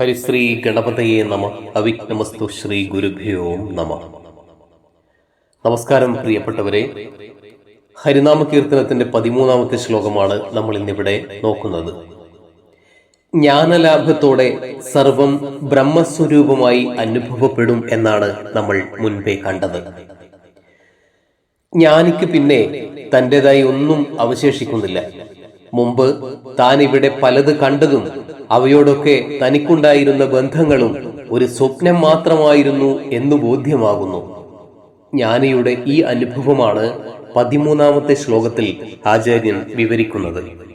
ഹരിശ്രീ ഗണപതയെ നമ. അവിഘ്നമസ്തു ശ്രീ ഗുരുഭ്യോ നമ. നമസ്കാരം പ്രിയപ്പെട്ടവരെ ഹരിനാമ കീർത്തനത്തിന്റെ പതിമൂന്നാമത്തെ ശ്ലോകമാണ് നമ്മൾ ഇന്നിവിടെ നോക്കുന്നത്. ജ്ഞാനലാഭത്തോടെ സർവം ബ്രഹ്മസ്വരൂപമായി അനുഭവപ്പെടും എന്നാണ് നമ്മൾ മുൻപേ കണ്ടത്. ജ്ഞാനിക്ക് പിന്നെ തന്റെതായി ഒന്നും അവശേഷിക്കുന്നില്ല. മുമ്പ് താൻ ഇവിടെ പലത് കണ്ടതും അവയോടൊക്കെ തനിക്കുണ്ടായിരുന്ന ബന്ധങ്ങളും ഒരു സ്വപ്നം മാത്രമായിരുന്നു എന്ന് ബോധ്യമാകുന്നു. ജ്ഞാനിയുടെ ഈ അനുഭവമാണ് പതിമൂന്നാമത്തെ ശ്ലോകത്തിൽ ആചാര്യൻ വിവരിക്കുന്നത്.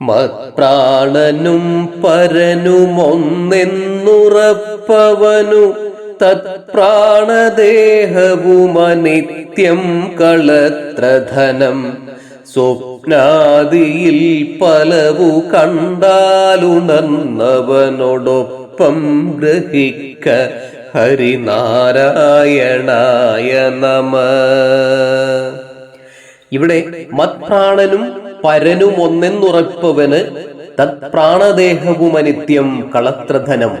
മത്പ്രാണനും പരനുമൊന്നെന്നുറപ്പവനു തത്പ്രാണദേഹവുമനിത്യം കളത്രധനം സ്വപ്നാദിയിൽ പലവു കണ്ടാലുണർന്നവനോടൊപ്പം ഗ്രഹിക്ക ഹരിനാരായണായ നമ. ഇവിടെ മത്പ്രാണനും പരനും ഒന്നെന്നുറപ്പവന് തത്പ്രാണദേഹവുമനിത്യം കളത്രധനം.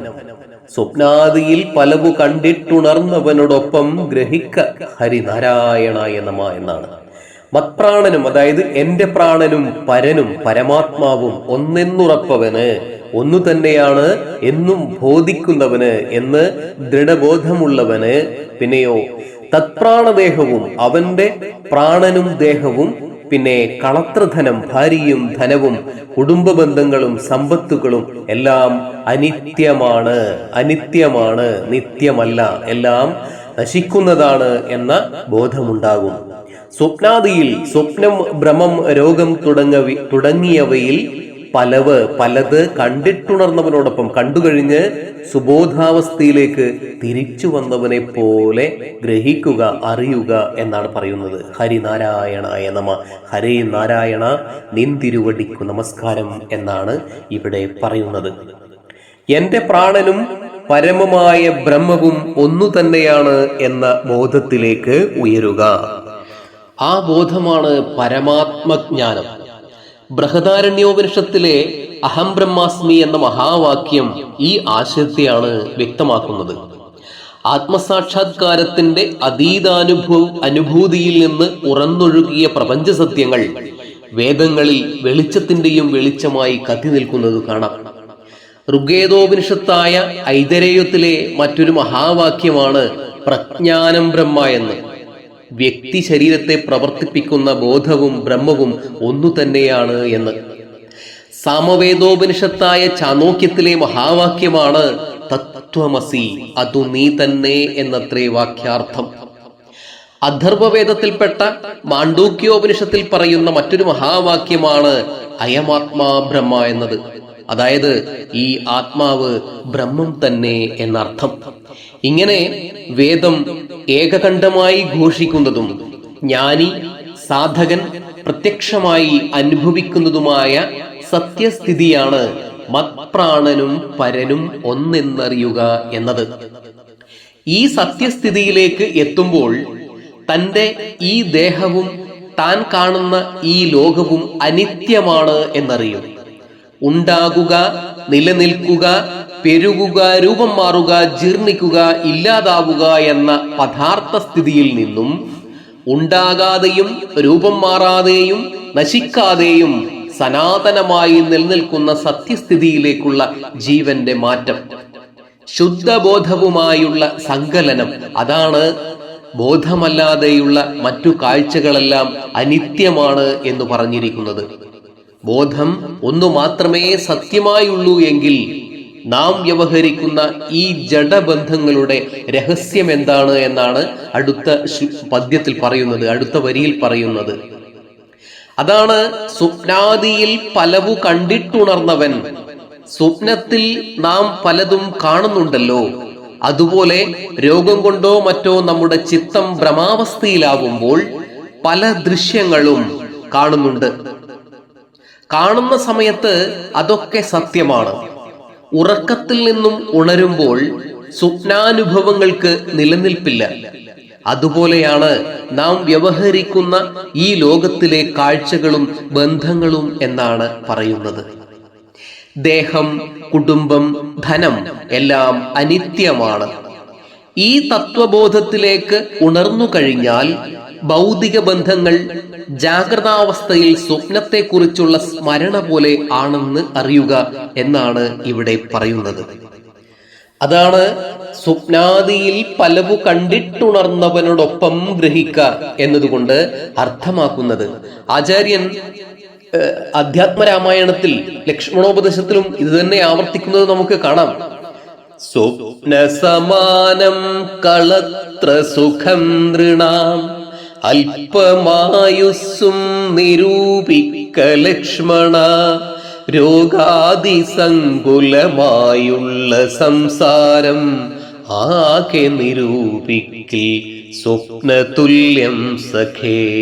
സ്വപ്നാദിയിൽ പലവു കണ്ടിട്ടുണർന്നവനോടൊപ്പം ഗ്രഹിക്ക ഹരിനാരായണായ നമ എന്നാണ്. മത്പ്രാണനും അതായത് എന്റെ പ്രാണനും പരനും പരമാത്മാവും ഒന്നെന്നുറപ്പവന്. ഒന്നു തന്നെയാണ് എന്നും ബോധിക്കുന്നവന് എന്ന് ദൃഢബോധമുള്ളവന്. പിന്നെയോ തത്പ്രാണദേഹവും അവന്റെ പ്രാണനും ദേഹവും പിന്നെ കളത്രധനം ഭാര്യയും ധനവും കുടുംബ ബന്ധങ്ങളും സമ്പത്തുകളും എല്ലാം അനിത്യമാണ്. അനിത്യമാണ് നിത്യമല്ല എല്ലാം നശിക്കുന്നതാണ് എന്ന ബോധമുണ്ടാകും. സ്വപ്നാദിയിൽ സ്വപ്നം ഭ്രമം രോഗം തുടങ്ങവി തുടങ്ങിയവയിൽ പലവ് പലത് കണ്ടിട്ടുണർന്നവനോടൊപ്പം കണ്ടുകഴിഞ്ഞ് സുബോധാവസ്ഥയിലേക്ക് തിരിച്ചു വന്നവനെ പോലെ ഗ്രഹിക്കുക അറിയുക എന്നാണ് പറയുന്നത്. ഹരിനാരായണായ നമ. ഹരേ നാരായണ നിന്തിരുവടിക്കു നമസ്കാരം എന്നാണ് ഇവിടെ പറയുന്നത്. എന്റെ പ്രാണനും പരമമായ ബ്രഹ്മവും ഒന്നു തന്നെയാണ് എന്ന ബോധത്തിലേക്ക് ഉയരുക. ആ ബോധമാണ് പരമാത്മജ്ഞാനം. ബൃഹദാരണ്യോപനിഷത്തിലെ അഹം ബ്രഹ്മാസ്മി എന്ന മഹാവാക്യം ഈ ആശയത്തെയാണ് വ്യക്തമാക്കുന്നത്. ആത്മസാക്ഷാത്കാരത്തിന്റെ അതീതാനുഭവ അനുഭൂതിയിൽ നിന്ന് ഉറന്നൊഴുകിയ പ്രപഞ്ചസത്യങ്ങൾ വേദങ്ങളിൽ വെളിച്ചത്തിന്റെയും വെളിച്ചമായി കത്തി നിൽക്കുന്നത് കാണാം. ഋഗ്വേദോപനിഷത്തായ ഐതരേയത്തിലെ മറ്റൊരു മഹാവാക്യമാണ് പ്രജ്ഞാനം ബ്രഹ്മ എന്ന്. വ്യക്തി ശരീരത്തെ പ്രവർത്തിപ്പിക്കുന്ന ബോധവും ബ്രഹ്മവും ഒന്നു തന്നെയാണ് എന്ന്. സാമവേദോപനിഷത്തായ ചാനോക്യത്തിലെ മഹാവാക്യമാണ് തത്വമസി അതു നീ തന്നെ എന്നത്രേ വാക്യാർത്ഥം. അഥർവവേദത്തിൽപ്പെട്ട മാണ്ഡൂക്യോപനിഷത്തിൽ പറയുന്ന മറ്റൊരു മഹാവാക്യമാണ് അയമാത്മാ ബ്രഹ്മ എന്നത്. അതായത് ഈ ആത്മാവ് ബ്രഹ്മം തന്നെ എന്നർത്ഥം. ഇങ്ങനെ വേദം ഏകകണ്ഠമായി ഘോഷിക്കുന്നതും ജ്ഞാനി സാധകൻ പ്രത്യക്ഷമായി അനുഭവിക്കുന്നതുമായ സത്യസ്ഥിതിയാണ് മത്പ്രാണനും പരനും ഒന്നെന്നറിയുക എന്നത്. ഈ സത്യസ്ഥിതിയിലേക്ക് എത്തുമ്പോൾ തന്റെ ഈ ദേഹവും താൻ കാണുന്ന ഈ ലോകവും അനിത്യമാണ് എന്നറിയും. ഉണ്ടാകുക നിലനിൽക്കുക പെരുകുക രൂപം മാറുക ജീർണിക്കുക ഇല്ലാതാവുക എന്ന പദാർത്ഥ സ്ഥിതിയിൽ നിന്നും ഉണ്ടാകാതെയും രൂപം മാറാതെയും നശിക്കാതെയും സനാതനമായി നിലനിൽക്കുന്ന സത്യസ്ഥിതിയിലേക്കുള്ള ജീവന്റെ മാറ്റം. ശുദ്ധബോധവുമായുള്ള സങ്കലനം. അതാണ് ബോധമല്ലാതെയുള്ള മറ്റു കാഴ്ചകളെല്ലാം അനിത്യമാണ് എന്ന് പറഞ്ഞിരിക്കുന്നത്. ബോധം ഒന്നു മാത്രമേ സത്യമായുള്ളൂ എങ്കിൽ നാം വ്യവഹരിക്കുന്ന ഈ ജഡബന്ധങ്ങളുടെ രഹസ്യം എന്താണ് എന്നാണ് അടുത്ത പദ്യത്തിൽ പറയുന്നത് അടുത്ത വരിയിൽ പറയുന്നത്. അതാണ് സ്വപ്നാദിയിൽ പലവു കണ്ടിട്ടുണർന്നവൻ. സ്വപ്നത്തിൽ നാം പലതും കാണുന്നുണ്ടല്ലോ. അതുപോലെ രോഗം കൊണ്ടോ മറ്റോ നമ്മുടെ ചിത്തം ഭ്രമാവസ്ഥയിലാകുമ്പോൾ പല ദൃശ്യങ്ങളും കാണുന്നുണ്ട്. കാണുന്ന സമയത്ത് അതൊക്കെ സത്യമാണ്. ഉറക്കത്തിൽ നിന്നും ഉണരുമ്പോൾ സ്വപ്നാനുഭവങ്ങൾക്ക് നിലനിൽപ്പില്ല. അതുപോലെയാണ് നാം വ്യവഹരിക്കുന്ന ഈ ലോകത്തിലെ കാഴ്ചകളും ബന്ധങ്ങളും എന്നാണ് പറയുന്നത്. ദേഹം കുടുംബം ധനം എല്ലാം അനിത്യമാണ്. ഈ തത്വബോധത്തിലേക്ക് ഉണർന്നു കഴിഞ്ഞാൽ ഭൗതിക ബന്ധങ്ങൾ ജാഗ്രതാവസ്ഥയിൽ സ്വപ്നത്തെക്കുറിച്ചുള്ള സ്മരണ പോലെ ആണെന്ന് അറിയുക എന്നാണ് ഇവിടെ പറയുന്നത്. അതാണ് സ്വപ്നാദിയിൽ പലവു കണ്ടിട്ടുണർന്നവനോടൊപ്പം ഗ്രഹിക്ക എന്നതുകൊണ്ട് അർത്ഥമാക്കുന്നത്. ആചാര്യൻ അധ്യാത്മരാമായണത്തിൽ ലക്ഷ്മണോപദേശത്തിലും ഇത് തന്നെ ആവർത്തിക്കുന്നത് നമുക്ക് കാണാം. സ്വപ്ന സമാനം കളത്ര സുഖം നൃണാം അല്പമായുസ്സും നിരൂപിക്ക ലക്ഷ്മണ രോഗാതിസങ്കുലമായുള്ള സംസാരം ആകെ നിരൂപിക്കിൽ സ്വപ്നതുല്യം സഖേ.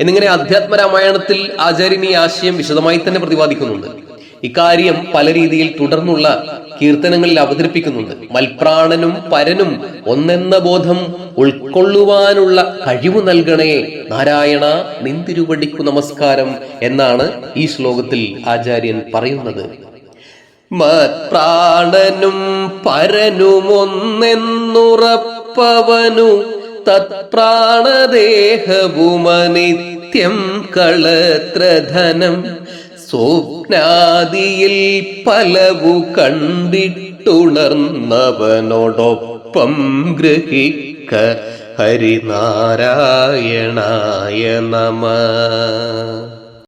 എന്നിങ്ങനെ അധ്യാത്മരാമായണത്തിൽ ആചാര്യൻ ഈ ആശയം വിശദമായി തന്നെ പ്രതിപാദിക്കുന്നുണ്ട്. ഇക്കാര്യം പല രീതിയിൽ തുടർന്നുള്ള കീർത്തനങ്ങളിൽ അവതരിപ്പിക്കുന്നുണ്ട്. മൽപ്രാണനും പരനും ഒന്നെന്ന ബോധം ഉൾക്കൊള്ളുവാനുള്ള കഴിവ് നൽകണേ. നാരായണ നിന്തിരുവടിക്കു നമസ്കാരം എന്നാണ് ഈ ശ്ലോകത്തിൽ ആചാര്യൻ പറയുന്നത്. മത്പ്രാണനും പരനുമൊന്നെന്നുറപ്പവനു തത്പ്രാണദേഹവുമനിത്യം കളത്രധനം. സ്വപ്നാദിയിൽ പലവു കണ്ടിട്ടുണർന്നവനോടൊപ്പം ഗ്രഹിക്ക ഹരിനാരായണായ നമ.